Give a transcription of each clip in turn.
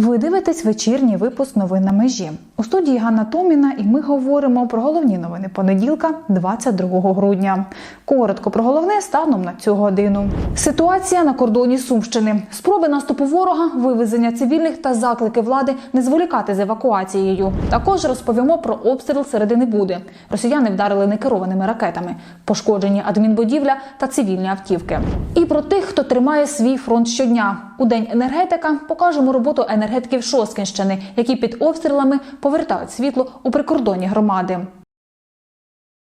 Ви дивитесь вечірній випуск новин на межі. У студії Ганна Томіна, і ми говоримо про головні новини понеділка, 22 грудня. Коротко про головне станом на цю годину. Ситуація на кордоні Сумщини, спроби наступу ворога, вивезення цивільних та заклики влади не зволікати з евакуацією. Також розповімо про обстріл середини Буди. Росіяни вдарили некерованими ракетами, пошкоджені адмінбудівля та цивільні автівки. І про тих, хто тримає свій фронт щодня. У день енергетика покажемо роботу енергетиків Шосткинщини, які під обстрілами повертають світло у прикордонні громади.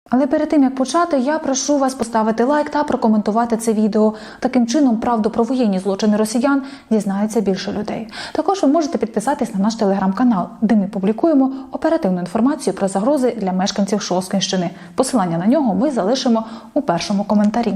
Але перед тим як почати, я прошу вас поставити лайк та прокоментувати це відео. Таким чином, правду про воєнні злочини росіян дізнається більше людей. Також ви можете підписатись на наш телеграм-канал, де ми публікуємо оперативну інформацію про загрози для мешканців Шосткинщини. Посилання на нього ми залишимо у першому коментарі.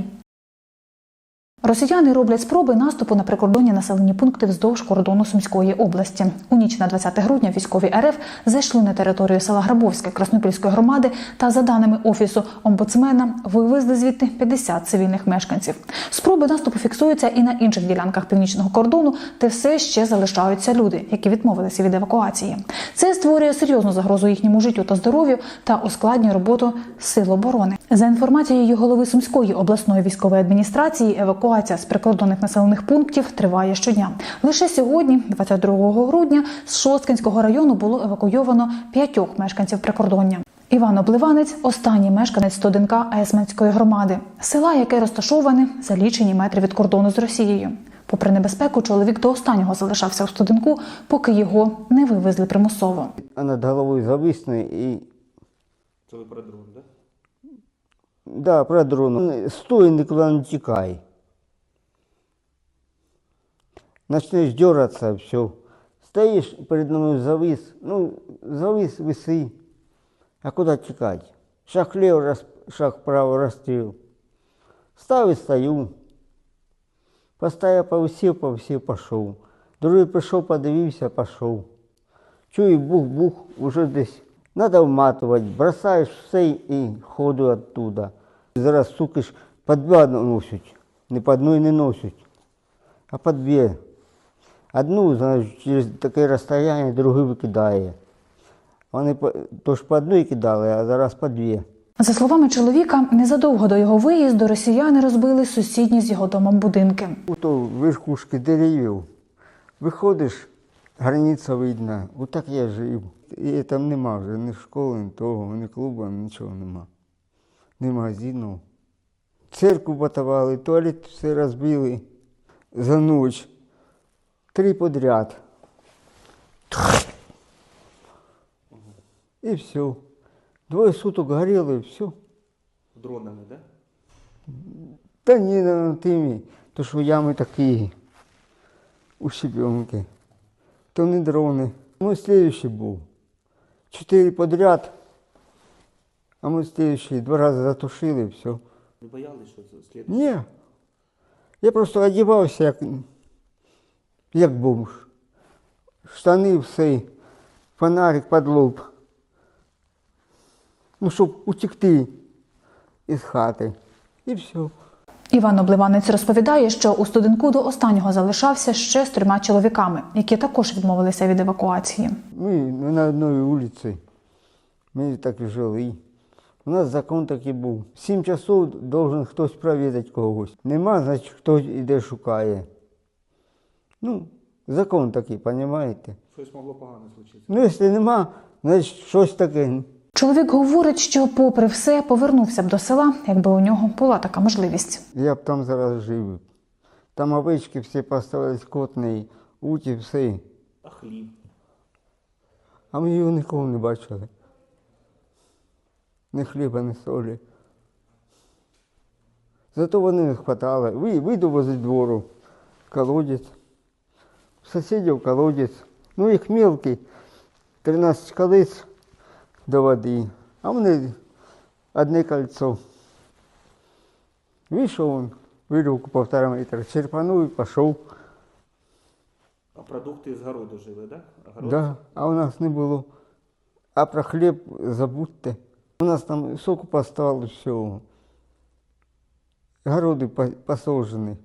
Росіяни роблять спроби наступу на прикордонні населені пункти вздовж кордону Сумської області. У ніч на 20 грудня військові РФ зайшли на територію села Грабовське Краснопільської громади та, за даними офісу омбудсмена, вивезли звідти 50 цивільних мешканців. Спроби наступу фіксуються і на інших ділянках північного кордону, де все ще залишаються люди, які відмовилися від евакуації. Це створює серйозну загрозу їхньому життю та здоров'ю та ускладнює роботу сил оборони. За інформацією голови Сумської обласної військової адміністрації, евакуація з прикордонних населених пунктів триває щодня. Лише сьогодні, 22 грудня, з Шосткинського району було евакуйовано п'ятьох мешканців прикордоння. Іван Обливанець останній мешканець Стоденка Есменської громади, села, яке розташоване за лічені метри від кордону з Росією. Попри небезпеку, чоловік до останнього залишався у Стоденку, поки його не вивезли примусово. А над головою зависне і. Це ви про дрон, так? Да, про дрон. Стой, нікуди не тікай. Начнеш дергатися, все. Стоїш перед мною завис, ну, завис, виси. А куди тікати? Шаг лево, раз, шаг вправо, розстріл. Став і стою. Постояв, повисів, повисів, пішов. Другий прийшов, подивився, пішов. Чую, бух-бух, уже десь. Надо вматувати, бросаєш все і ходу оттуда. Зараз, суки ж, по два носять. Не по одной не носять, а по дві. Одну, значить, через таке розстояння, другу викидає. Вони то ж по одній кидали, а зараз по дві. За словами чоловіка, незадовго до його виїзду росіяни розбили сусідні з його домом будинки. Ото верхушки деревів. Виходиш, границя видно. Отак я жив. І там нема вже ні школи, ні того, ні клубу, нічого нема. Ні магазину. Церкву батували, туалет все розбили за ніч. Три подряд. І все. Двоє суток горіло і все. Дронами, так? Та ні, на тими, то що ями такі у щебенки. То не дрони. Ну, слідуючий був. Чотири подряд, а ми слідуючий два рази затушили і все. Ви боялись, що це слід? Ні. Я просто одягався як, як бомж. Штани все, фонарик під лоб. Ну, щоб утекти із хати. І все. Іван Обливанець розповідає, що у студенку до останнього залишався ще з трьома чоловіками, які також відмовилися від евакуації. Ми не на одній вулиці. Ми так і жили. У нас закон такий був. Сім часов должен хтось провідати когось. Нема, значить хтось іде шукає. Ну, закон такий, розумієте? Щось могло погано случитися. Ну, якщо нема, значить щось таке. Чоловік говорить, що, попри все, повернувся б до села, якби у нього була така можливість. Я б там зараз жив. Там овечки всі поставили скотні, уті, все. А хліб? А ми його ніколи не бачили. Ні хліба, ні солі. Зато вони не хватало. Ви, вийду возле двору, колодець. Сусідів колодець. Ну їх мелкий, 13 колець до води, а вони одне кольцо. Вийшов він, вирівку півтора метра, черпанув і пішов. А продукти з городу жили, так? Город? Да, а у нас не було. А про хліб забудьте. У нас там соку поставили всього. Городи по- посаджені.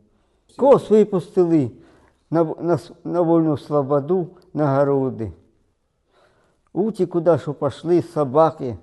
Кос випустили. На, на, на вольну слободу, на городи. Уті куди що пішли, собаки.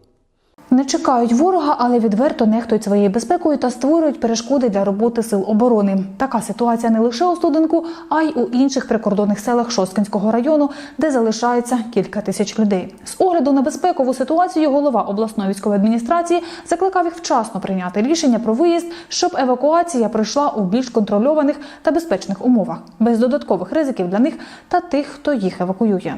Не чекають ворога, але відверто нехтують своєю безпекою та створюють перешкоди для роботи сил оборони. Така ситуація не лише у студенку, а й у інших прикордонних селах Шосткинського району, де залишається кілька тисяч людей. З огляду на безпекову ситуацію голова обласної військової адміністрації закликав їх вчасно прийняти рішення про виїзд, щоб евакуація пройшла у більш контрольованих та безпечних умовах, без додаткових ризиків для них та тих, хто їх евакуює.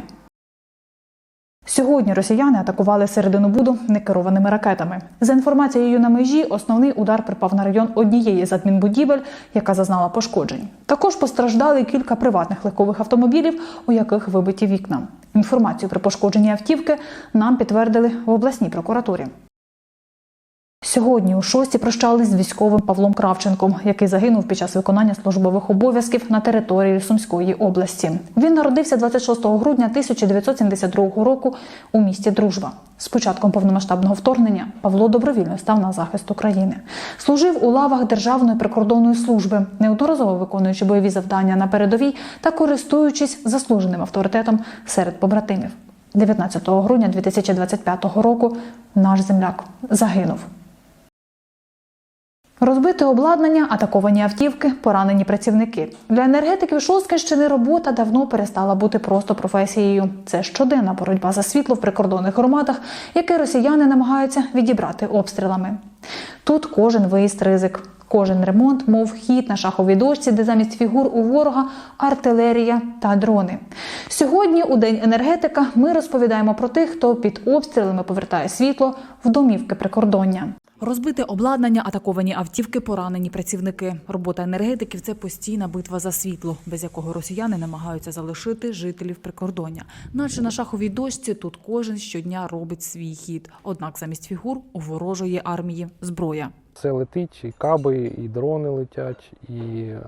Сьогодні росіяни атакували середину Буду некерованими ракетами. За інформацією на межі, основний удар припав на район однієї з адмінбудівель, яка зазнала пошкоджень. Також постраждали кілька приватних легкових автомобілів, у яких вибиті вікна. Інформацію про пошкодження автівки нам підтвердили в обласній прокуратурі. Сьогодні у шості прощались з військовим Павлом Кравченком, який загинув під час виконання службових обов'язків на території Сумської області. Він народився 26 грудня 1972 року у місті Дружба. З початком повномасштабного вторгнення Павло добровільно став на захист України. Служив у лавах Державної прикордонної служби, неодноразово виконуючи бойові завдання на передовій та користуючись заслуженим авторитетом серед побратимів. 19 грудня 2025 року наш земляк загинув. Розбите обладнання, атаковані автівки, поранені працівники. Для енергетиків Шосткинщини робота давно перестала бути просто професією. Це щоденна боротьба за світло в прикордонних громадах, яке росіяни намагаються відібрати обстрілами. Тут кожен виїзд ризик, кожен ремонт, мов хід на шаховій дошці, де замість фігур у ворога артилерія та дрони. Сьогодні, у день енергетика, ми розповідаємо про тих, хто під обстрілами повертає світло в домівки прикордоння. Розбите обладнання, атаковані автівки, поранені працівники. Робота енергетиків це постійна битва за світло, без якого росіяни намагаються залишити жителів прикордоння. Наче на шаховій дошці тут кожен щодня робить свій хід. Однак замість фігур у ворожої армії зброя. Це летить, і каби, і дрони летять, і е,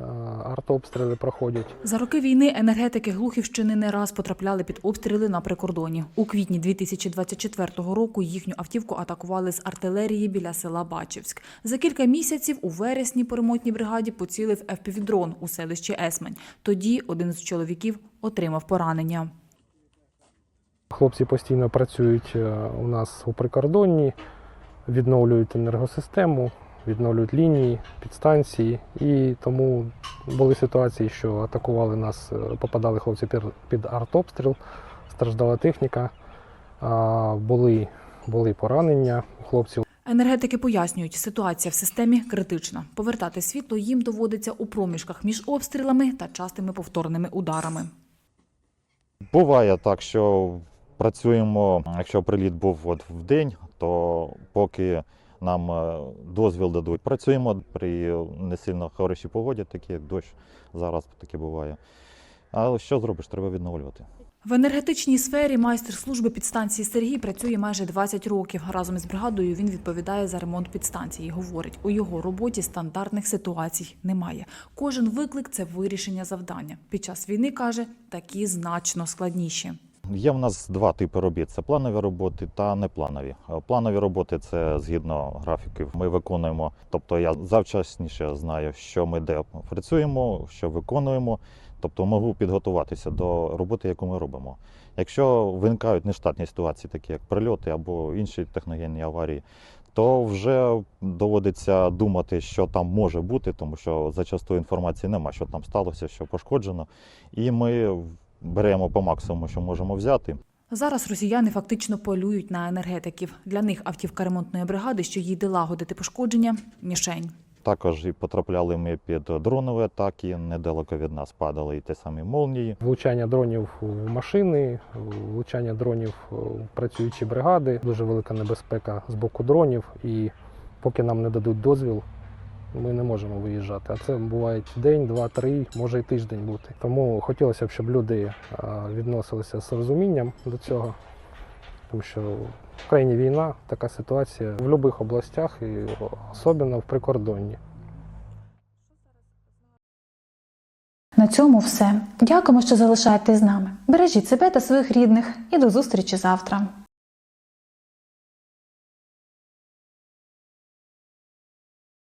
артобстріли проходять. За роки війни енергетики Глухівщини не раз потрапляли під обстріли на прикордоні. У квітні 2024 року їхню автівку атакували з артилерії біля села Бачівськ. За кілька місяців у вересні по ремонтній бригаді поцілив FPV-дрон у селищі Есмень. Тоді один з чоловіків отримав поранення. Хлопці постійно працюють е, у нас у прикордонні, відновлюють енергосистему, відновлюють лінії, підстанції. І тому були ситуації, що атакували нас, е, попадали хлопці під, під артобстріл, страждала техніка, були, були поранення у хлопців. Енергетики пояснюють, ситуація в системі критична. Повертати світло їм доводиться у проміжках між обстрілами та частими повторними ударами. Буває так, що працюємо, якщо приліт був от в день, то поки нам е, дозвіл дадуть, працюємо при не сильно хорошій погоді, такі дощ зараз таке буває. Але що зробиш, треба відновлювати. В енергетичній сфері майстер служби підстанції Сергій працює майже 20 років. Разом із бригадою він відповідає за ремонт підстанції. Говорить, у його роботі стандартних ситуацій немає. Кожен виклик це вирішення завдання. Під час війни каже, такі значно складніші. Є в нас два типи робіт: це планові роботи та непланові. Е, Планові роботи це згідно графіків. Ми виконуємо. Тобто я завчасніше знаю, що ми де працюємо, що виконуємо. Тобто можу підготуватися до роботи, яку ми робимо. Якщо виникають нештатні ситуації, такі як прильоти або інші техногенні аварії, то вже доводиться думати, що там може бути, тому що зачасту інформації немає, що там сталося, що пошкоджено. І ми беремо по максимуму, що можемо взяти. Зараз росіяни фактично полюють на енергетиків. Для них автівка ремонтної бригади, що їде лагодити пошкодження, мішень. Також і потрапляли ми під дронові атаки, недалеко від нас падали і ті самі молнії. Влучання дронів у машини, влучання дронів у працюючі бригади, дуже велика небезпека з боку дронів. І поки нам не дадуть дозвіл, ми не можемо виїжджати. А це буває день, два, три, може і тиждень бути. Тому хотілося б, щоб люди відносилися з розумінням до цього, тому що в країні війна, така ситуація в будь-яких областях, і особливо в прикордонні. На цьому все. Дякуємо, що залишаєтесь з нами. Бережіть себе та своїх рідних і до зустрічі завтра.